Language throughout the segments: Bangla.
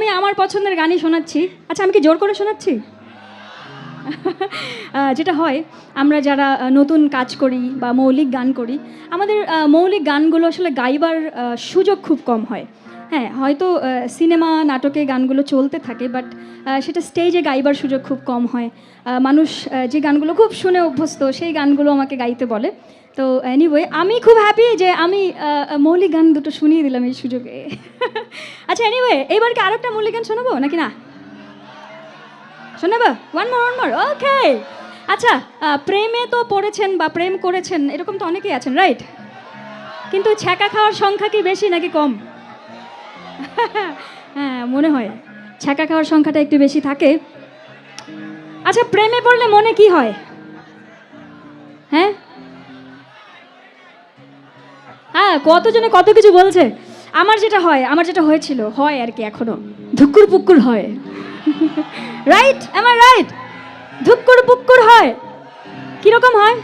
আমি আমার পছন্দের গানই শোনাচ্ছি। আচ্ছা আমি কি জোর করে শোনাচ্ছি? যেটা হয়, আমরা যারা নতুন কাজ করি বা মৌলিক গান করি, আমাদের মৌলিক গানগুলো আসলে গাইবার সুযোগ খুব কম হয়। হ্যাঁ হয়তো সিনেমা, নাটকে গানগুলো চলতে থাকে বাট সেটা স্টেজে গাইবার সুযোগ খুব কম হয়। মানুষ যে গানগুলো খুব শুনে অভ্যস্ত, সেই গানগুলো আমাকে গাইতে বলে। তো এনিওয়ে আমি খুব হ্যাপি যে আমি মৌলিক গান দুটো শুনিয়ে দিলাম এই সুযোগে। আচ্ছা এনিওয়ে এইবার কি আরেকটা মৌলিক গান শোনাবো নাকি না? শোনাবো? ওয়ান মোর ওয়ান মোর ওকে আচ্ছা প্রেমে তো পড়েছেন বা প্রেম করেছেন, এরকম তো অনেকেই আছেন রাইট কিন্তু ছ্যাঁকা খাওয়ার সংখ্যা কি বেশি নাকি কম? হ্যাঁ মনে হয়। ছ্যাঁকা খাওয়ার সংখ্যাটা একটু বেশি থাকে। আচ্ছা প্রেমে পড়লে মনে কি হয়? হ্যাঁ? হ্যাঁ কতজনে কত কিছু বলছে। আমার যেটা হয়, আমার যেটা হয়েছিল, হয় আর কি এখনও। ধুক্কুর পুকুর হয়। রাইট আমার রাইট ধুক্কুর পুক্কুর হয়। কীরকম হয়?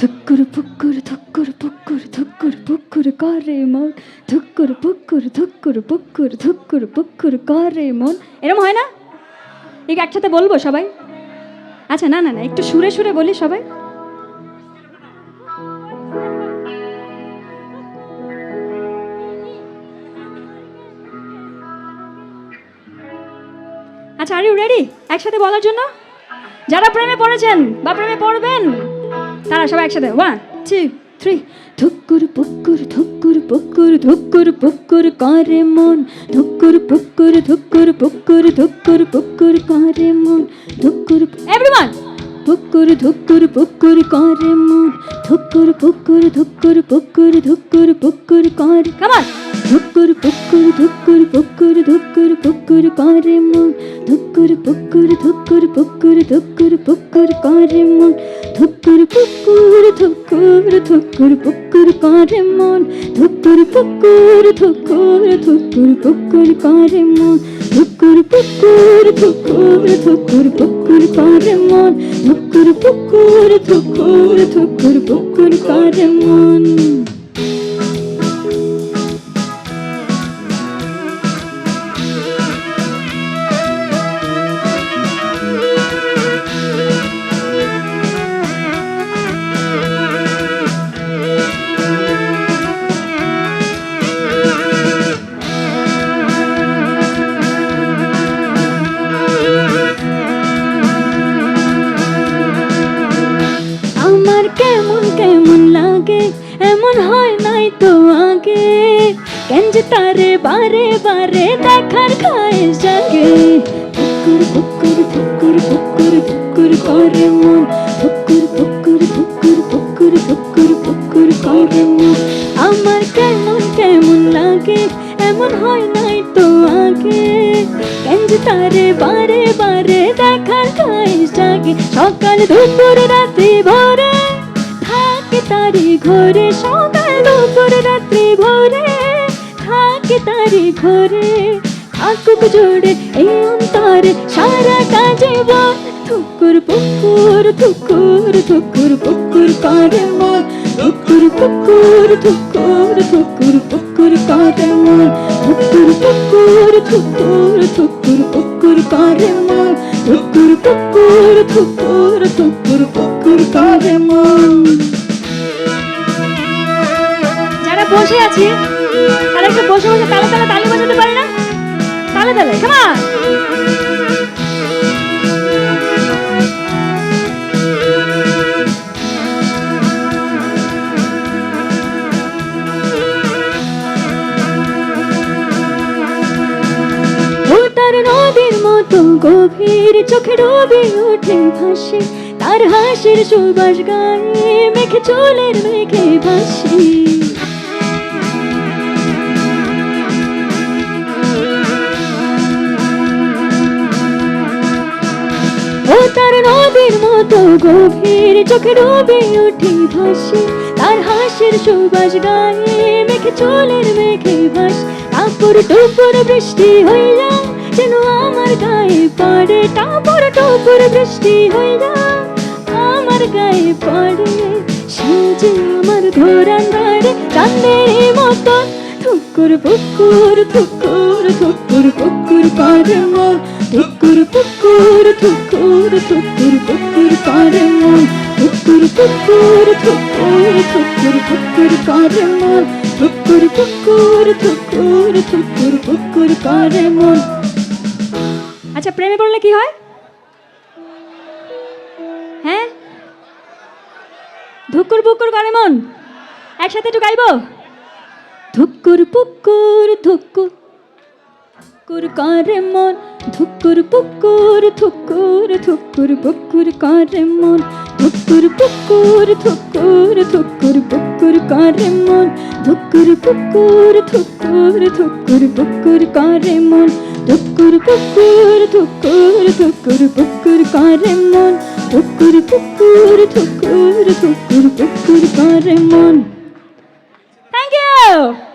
ধুক্কুর পুক্কুর ধুক্কুর পুক্কুর ধুক্কুর পুক্কুর করে মন ধুক্কুর পুক্কুর ধুক্কুর পুক্কুর ধুক্কুর পুক্কুর করে মন এরকম হয় না ঠিক একসাথে বলব সবাই আচ্ছা না না না একটু সুরে সুরে বলি সবাই আচ্ছা আর ইউ রেডি একসাথে বলার জন্য যারা প্রেমে পড়েছেন বা প্রেমে পড়বেন তারা সবাই একসাথে। ওয়ান টু থ্রি ধুক্কুর পুক্কুর ধুক্কুর পুক্কুর ধুক্কুর পুক্কুর করে মন। ধুক্কুর পুক্কুর ধুক্কুর পুক্কুর ধুক্কুর পুক্কুর করে মন। ধুক্কুর এভরিওয়ান পুক্কুর ধুক্কুর পুক্কুর করে মন। ধুক্কুর পুক্কুর ধুক্কুর পুক্কুর ধুক্কুর পুক্কুর করে কামান ধুক্কুর পুক্কুর ধুক্কুর পুক্কুর ধুক্কুর পুক্কুর করে মন ধুক্কুর পুক্কুর ধুক্কুর পুক্কুর ধুক্কুর পুক্কুর করে মন ধুক্কুর পুক্কুর ধুক্কুর ধুক্কুর পুক্কুর করে মন ধুক্কুর পুক্কুর ধুক্কুর ধুক্কুর পুক্কুর করে মন ধুক্কুর পুক্কুর ধুক্কুর ধুক্কুর পুক্কুর করে মন ধুক্কুর পুক্কুর ধুক্কুর ধুক্কুর পুক্কুর করে মন। এমন হয় নাই তো আগে। কেন যে তারে বারে বারে দেখার খায় জাগে। ফুকুর ফুকুর ফুকুর ফুকুর ফুকুর করে মন। ফুকুর ফুকুর ফুকুর ফুকুর ফুকুর ফুকুর করে মন। আমার কেমন কেমন লাগে, এমন হয় নাই তো আগে। কেন যে তারে বারে বারে দেখার খায় জাগে। সকাল দুপুর রাতে তারি ঘরে সকাল দুপুর রাত্রি ভোরে থাকে তারি ঘরে। থাকুক জোড়ে এই অন্তরে সারাটা জীবন থুকুর পুকুর থুকুর থুকুর পুকুর করে মন। থুকুর পুকুর থুকুর থুকুর পুকুর করে মন। থুকুর পুকুর থুকুর থুকুর পুকুর করে মন। থুকুর পুকুর থুকুর থুকুর পুকুর করে মন। বসে আছি। তারা একটু বসে বসে তালে তালে তালি বাজাতে পারে না? তালে তালে কামান গভীর চোখে ডুবে ওঠে ভাসে। তার হাসির সুবাস গায়ে মেঘে চুলের মেঘে ভাসে। গভীর চোখে ডুবে ওঠে ভাসে। তার হাসির সুবাস গায়ে মেঘে চুলের মেঘে ভাস। টাপুর টুপুর বৃষ্টি হইয়া যেন আমার গায়ে পড়ে। টাপুর টুপুর বৃষ্টি হইয়া আমার গায়ে পড়ে। সাজে আমার ঘোরান ধরে কান্দের মতন থুকুর পুকুর থুকুর থুকুর পুকুর ঠুকুর করে মন ঠুকুর পুকুর, ঠুকুর ঠুকুর পুকুর করে মন ঠুকুর পুকুর, ঠুকুর ঠুকুর পুকুর করে মন ঠুকুর পুকুর, ঠুকুর ঠুকুর পুকুর করে মন আচ্ছা প্রেমে পড়লে কি হয়? হ্যাঁ? ধুকুর পুকুর করে মন একসাথে একটু গাইবো? ধুকুর পুকুর ধুকুর কুর করে মন? ধুকুর পুকুর থুকুর থুকুর পুকুর করে মন? ধুকুর পুকুর থুকুর থুকুর পুকুর করে মন? ধুকুর পুকুর থুকুর থুকুর পুকুর করে মন? ধুকুর পুকুর থুকুর থুকুর পুকুর করে মন? ধুকুর পুকুর থুকুর থুকুর পুকুর করে মন? Thank you